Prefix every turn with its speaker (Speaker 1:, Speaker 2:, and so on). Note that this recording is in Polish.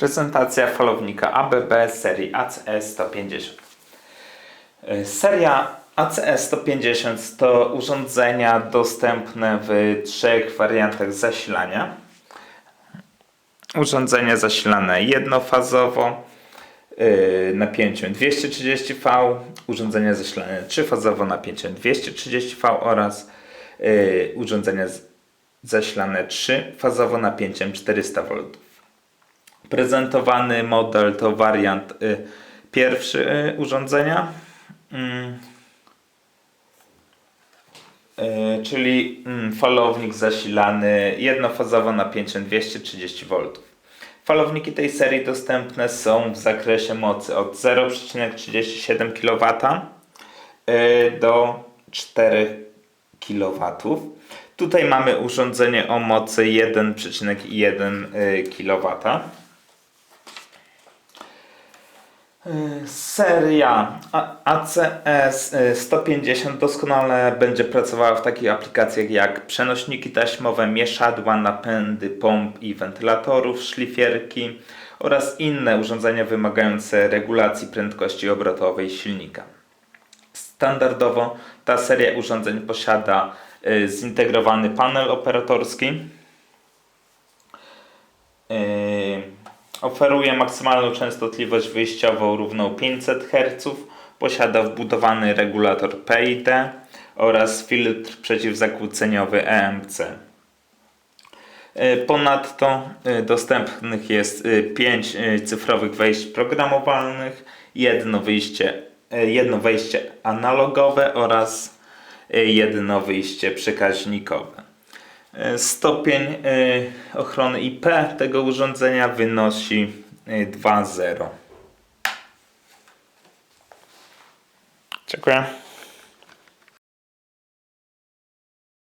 Speaker 1: Prezentacja falownika ABB serii ACE 150. Y, Seria ACE 150 to urządzenia dostępne w trzech wariantach zasilania. Urządzenie zasilane jednofazowo yy, napięciem 230V, urządzenie zasilane trzyfazowo napięciem 230V oraz yy, urządzenie zasilane trzyfazowo napięciem 400V. Prezentowany model to wariant y, pierwszy y, urządzenia, mm, y, czyli mm, falownik zasilany jednofazowo napięciem 230V. Falowniki tej serii dostępne są w zakresie mocy od 0,37 kW do 4 kW. Tutaj mamy urządzenie o mocy 1,1 kW. Y, Seria ACS y, 150 doskonale będzie pracowała w takich aplikacjach jak przenośniki taśmowe, mieszadła, napędy pomp i wentylatorów, szlifierki oraz inne urządzenia wymagające regulacji prędkości obrotowej silnika. Standardowo ta seria urządzeń posiada y, zintegrowany panel operatorski. Yy, oferuje maksymalną częstotliwość wyjściową równą 500 Hz. Posiada wbudowany regulator PID oraz filtr przeciwzakłóceniowy EMC. Yy, Ponadto yy, dostępnych jest 5 cyfrowych wejść programowalnych, jedno wyjście, jedno wejście analogowe oraz jedno wyjście przekaźnikowe. E, Stopień e, ochrony IP tego urządzenia wynosi e, 2.0. Dziękuję.